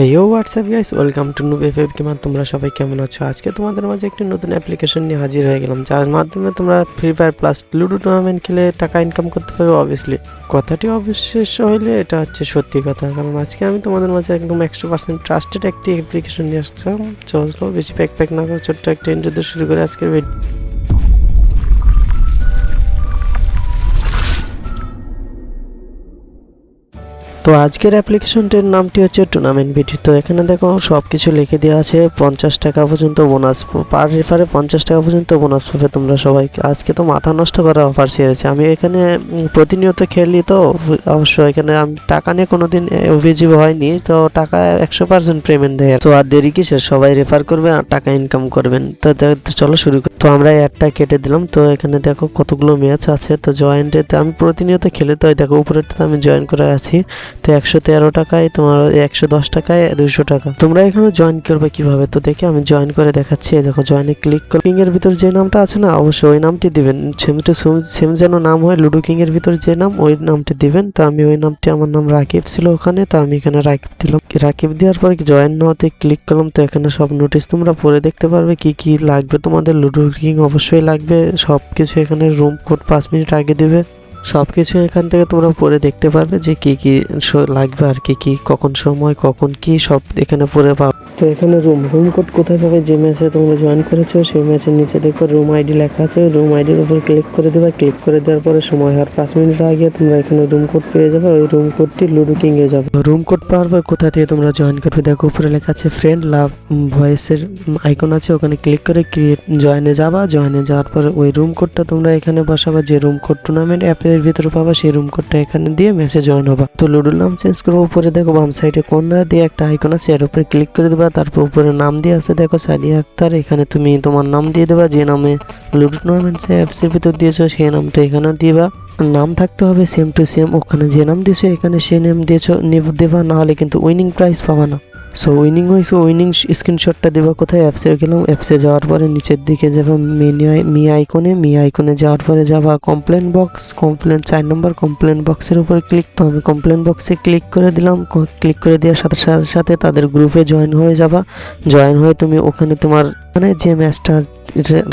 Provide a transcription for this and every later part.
Hey yo WhatsApp guys welcome to new F F কিমান তোমরা সবাই কেমন আছো? আজকে তোমাদের মাঝে একটি নতুন অ্যাপ্লিকেশন নিয়ে হাজির হয়ে গেলাম, যার মাধ্যমে তোমরা free fire plus ludo tournament খেলে টাকা ইনকাম করতে পারবে অবভিয়াসলি কথাটি অবিশ্বাস্য হইলে এটা হচ্ছে সত্যি কথা, কারণ আজকে আমি তোমাদের মাঝে একদম একশো পার্সেন্ট ট্রাস্টেড একটি অ্যাপ্লিকেশন নিয়ে আসছিলাম। চলল বেশি প্যাক প্যাক না করে ছোট্ট একটা ইন্টারভিউ শুরু করে আজকের ভিডিও তো আজকের অ্যাপ্লিকেশনটির নামটি হচ্ছে টুর্নামেন্ট বিটি তো এখানে দেখো সব কিছু লিখে দেওয়া আছে, পঞ্চাশ টাকা পর্যন্ত বোনাস পার রেফারে পঞ্চাশ টাকা পর্যন্ত বোনাস পাবে তোমরা সবাই। আজকে তো মাথা নষ্ট করা অফার সেরেছে আমি এখানে প্রতিনিয়ত খেলি তো, অবশ্য এখানে আমি টাকা নিয়ে কোনো দিন অভিযোগ হয়নি। তো টাকা একশো পার্সেন্ট পেমেন্ট দেয়। তো আর দেরি কিসের? সবাই রেফার করবেন আর টাকা ইনকাম করবেন। তো চলো শুরু করি। তো আমরা অ্যাডটা কেটে দিলাম। তো এখানে দেখো কতগুলো ম্যাচ আছে। তো জয়েন্টে আমি প্রতিনিয়ত খেলে। তো দেখো উপরেরটাতে আমি জয়েন করে আছি। তো একশো তেরো টাকায়, তোমার একশো দশ টাকায় দুশো টাকা। তোমরা এখানে জয়েন করবে কীভাবে? তো দেখে, আমি জয়েন করে দেখাচ্ছি। দেখো জয়েনে ক্লিক করে কিং এর ভিতর যে নামটা আছে না, অবশ্যই ওই নামটি দিবেন। সেমটা সেম যেন নাম হয় লুডো কিং এর ভিতর যে নাম, ওই নামটি দিবেন। তো আমি ওই নামটি, আমার নাম রাকিব ছিল ওখানে, তো আমি এখানে রাকিব দিলাম। রাকিব দেওয়ার পরে জয়েন নেওয়াতে ক্লিক করলাম, তো এখানে সব নোটিশ তোমরা পড়ে দেখতে পারবে কি কি লাগবে তোমাদের। লুডো কিং অবশ্যই লাগবে সব কিছু এখানে রুম কোড পাঁচ মিনিট আগে দিবে। সব কিছু এখান থেকে তোমরা পরে দেখতে পারবে যে কি কি লাগবে আর কি কি, কখন সময়, কখন কি, সব এখানে পরে পাবে। তো এখানে রুম রুম কোড কোথায় পাবে? যে ম্যাচে তোমরা জয়েন করেছ, সেই ম্যাচের নিচে দেখো রুম আইডি লেখা আছে। রুম আইডির উপর ক্লিক করে দেবে। ক্লিক করে দেওয়ার পরে সময় হওয়ার পাঁচ মিনিট আগে তোমরা এখানে রুম কোড পেয়ে যাবে। ওই রুম কোডটি লুডো কিংয়ে যাবে। রুম কোড পাওয়ার পর কোথা থেকে তোমরা জয়েন করবে? দেখো, উপরে লেখা আছে ফ্রেন্ড লাভ ভয়েসের আইকন আছে। ওখানে ক্লিক করে ক্রিয়েট জয়েনে যাবা। জয়েনে যাওয়ার পরে ওই রুম কোডটা তোমরা এখানে বসাবা। যে রুম কোড টুর্নামেন্ট অ্যাপের ভিতরে পাবা, সেই রুম কোডটা এখানে দিয়ে মেসেজ জয়েন হবা। তো লুডুর নাম চেঞ্জ করব। উপরে দেখো বাম সাইডে কর্নার দিয়ে একটা আইকন আছে। এর উপরে ক্লিক করে দেবা। তারপর উপরে নাম দিয়ে আছে, দেখো সাদিয়া আক্তার, এখানে তুমি তোমার নাম দিয়ে দেবা, যে নামে লুডো টুর্নামেন্ট অ্যাপসের ভিতর দিয়েছ, সেই নামটা এখানে দিবা। নাম থাকতে হবে সেম টু সেম ওখানে যে নাম দিয়েছ, এখানে সে নাম দিয়েছ দেবা না হলে কিন্তু উইনিং প্রাইজ পাবা না। সো উইনিং হয়েছে উইনিং স্ক্রিনশটটা দেবা কোথায়? অ্যাপসে গেলাম অ্যাপসে যাওয়ার পরে নিচের দিকে যাব মি আইকনে মি আইকনে যাওয়ার পরে যাবা কমপ্লেন বক্স কমপ্লেন চার নম্বর কমপ্লেন বক্সের উপরে ক্লিক তো আমি কমপ্লেন বক্সে ক্লিক করে দিলাম ক্লিক করে দেওয়ার সাথে সাথে সাথে তাদের গ্রুপে জয়েন হয়ে যাবা। জয়েন হয়ে তুমি ওখানে তোমার মানে যে ম্যাচটা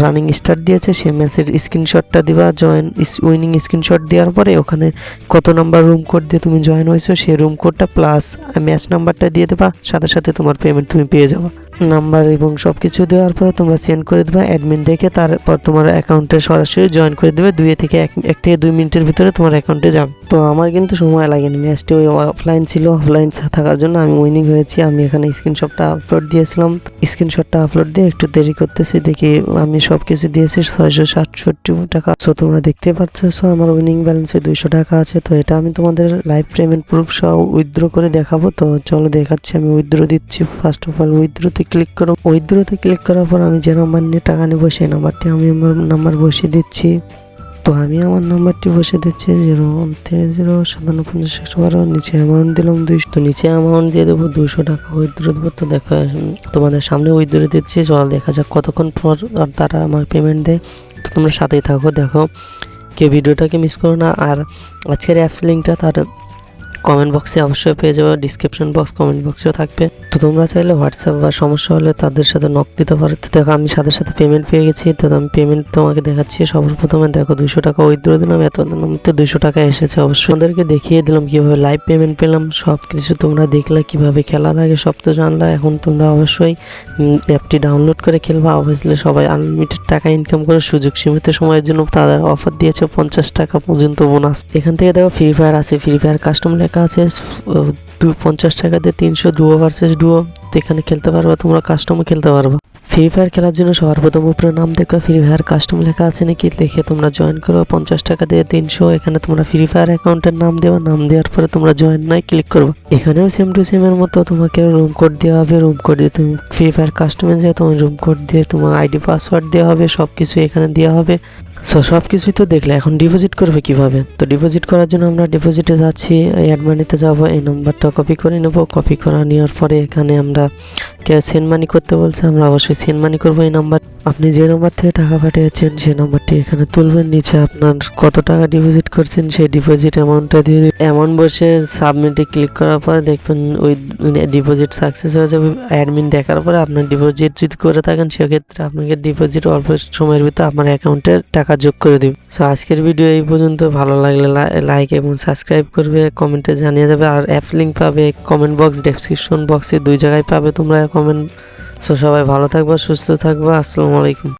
রানিং স্টার্ট দিয়েছে সেই ম্যাচের স্ক্রিনশটটা দিবা জয়েন উইনিং স্ক্রিনশট দেওয়ার পরে ওখানে কত নাম্বার রুম কোড দিয়ে তুমি জয়েন হয়েছো, সেই রুম কোডটা প্লাস ম্যাচ নাম্বারটা দিয়ে দেবা, সাথে সাথে তোমার পেমেন্ট তুমি পেয়ে যাবা। নাম্বার এবং সব কিছু দেওয়ার পরে তোমরা সেন্ড করে দেবে অ্যাডমিন দেখে তারপর তোমার অ্যাকাউন্টে সরাসরি জয়েন করে দেবে, দুই থেকে এক থেকে দুই মিনিটের ভিতরে তোমার অ্যাকাউন্টে যাবে। তো আমার কিন্তু সময় লাগেনি ম্যাচটি ওই অফলাইন ছিল অফলাইন থাকার জন্য আমি উইনিং হয়েছি, আমি এখানে স্ক্রিনশটটা আপলোড দিয়েছিলাম। স্ক্রিনশটটা আপলোড দিয়ে একটু দেরি করতেছি, দেখি আমি সব কিছু দিয়েছি, ছয়শো সাতষট্টি টাকা। সো তোমরা দেখতে পাচ্ছ আমার উইনিং ব্যালেন্সে দুইশো টাকা আছে, তো এটা আমি তোমাদের লাইভ পেমেন্ট প্রুফ সহ উইথড্র করে দেখাবো। তো চলো দেখাচ্ছি, আমি উইথড্র দিচ্ছি। ফার্স্ট অফ অল উইথড্রোতে ক্লিক করো উইথড্রোতে ক্লিক করার পর আমি যে নাম্বার নিয়ে টাকা নেব সেই নাম্বারটি আমি আমার নাম্বার বসিয়ে দিচ্ছি। তো আমি আমার নাম্বারটি বসে দিচ্ছি জিরো থ্রি জিরো সাতান্ন, পঞ্চাশ, একশো বারো, নিচে অ্যামাউন্ট দিলাম দুইশো, তো নিচে অ্যামাউন্ট দিয়ে দেবো দুশো টাকা উইথড্র দেবো। তো দেখা, তোমাদের সামনে উইথড্র দিচ্ছি, চল দেখা যাক কতক্ষণ পর আর তারা আমার পেমেন্ট দেয়। তো তোমরা সাথেই থাকো, দেখো। কেউ ভিডিওটাকে মিস করো না। আর আজকের অ্যাপস লিঙ্কটা তার কমেন্ট বক্সে অবশ্যই পেয়ে যাবে ডিসক্রিপশন বক্স কমেন্ট বক্সেও থাকবে। তো তোমরা চাইলে হোয়াটসঅ্যাপ বা সমস্যা হলে তাদের সাথে নক দিতে পারো। তো দেখো, আমি সাথে সাথে পেমেন্ট পেয়ে গেছি। তো আমি পেমেন্ট তোমাকে দেখাচ্ছি। সবার প্রথমে দেখো দুশো টাকা উইথড্র দিলাম। এত তো দুশো টাকা এসেছে অবশ্যই। ওদেরকে দেখিয়ে দিলাম কীভাবে লাইভ পেমেন্ট পেলাম। সব কিছু তোমরা দেখলে কীভাবে খেলা লাগে, সব তো জানলা। এখন তোমরা অবশ্যই অ্যাপটি ডাউনলোড করে খেলবা। অবশ্যই সবাই আনলিমিটেড টাকা ইনকাম করে সুযোগ সীমিত সময়ের জন্য তাদের অফার দিয়েছে। পঞ্চাশ টাকা পর্যন্ত বোনাস এখান থেকে দেখো ফ্রি ফায়ার আছে। ফ্রি ফায়ার কাস্টম লেখা আছে দু, পঞ্চাশ টাকা দিয়ে তিনশো ডুয়ো ভার্সেস ডুয়ো এখানে খেলতে পারবে, তোমরা কাস্টমও খেলতে পারবে। ফ্রি ফায়ার খেলার জন্য সবার প্রথম উপরে নাম দেখো ফ্রি ফায়ার কাস্টম লেখা আছে নাকি, দেখে তোমরা জয়েন করো, পঞ্চাশ টাকা দিয়ে তিনশো, এখানে তোমরা ফ্রি ফায়ার অ্যাকাউন্টের নাম দেওয়া নাম দেওয়ার পরে তোমরা জয়েন নাই ক্লিক করবে। এখানেও সেম টু সেম এর মতো তোমাকে রুম কোড দেওয়া হবে রুম কোড দিয়ে তুমি ফ্রি ফায়ার কাস্টমে যায় তোমার রুম কোড দিয়ে তোমার আইডি পাসওয়ার্ড দেওয়া হবে সব কিছু এখানে দেওয়া হবে। সো সব কিছুই তো দেখলে, এখন ডিপোজিট করবে কীভাবে? তো ডিপোজিট করার জন্য আমরা ডিপোজিটে যাচ্ছি, এই অ্যাডমানিতে যাব, এই নাম্বারটা কপি করে নেব। কপি করা নেওয়ার পরে এখানে আমরা আমাদেরকে সেন্ড মানি করতে বলছে, আমরা অবশ্যই সেন্ড মানি করব এই নাম্বার আপনি যে নাম্বার থেকে টাকা পাঠিয়েছেন সেই নাম্বারটি এখানে তুলবেন, নিচে আপনার কত টাকা ডিপোজিট করছেন, সেই ডিপোজিট অ্যামাউন্টটা দিয়ে অ্যামাউন্ট বসে সাবমিটে ক্লিক করার পর দেখবেন ওই ডিপোজিট সাকসেস হয়ে যাবে। অ্যাডমিন দেখার পরে আপনার ডিপোজিট যদি করে থাকেন, সেক্ষেত্রে আপনাকে ডিপোজিট অল্প সময়ের ভিতরে আপনার অ্যাকাউন্টে টাকা যোগ করে দিবে। সো আজকের ভিডিও এই পর্যন্ত। ভালো লাগলে লাইক এবং সাবস্ক্রাইব করবে কমেন্টে জানিয়ে যাবে আর অ্যাপ লিঙ্ক পাবে কমেন্ট বক্স ডেসক্রিপশন বক্সে দুই জায়গায় পাবে তোমরা কমেন্ট। সো সবাই ভালো থাকবা সুস্থ থাকবা। আসসালামু আলাইকুম।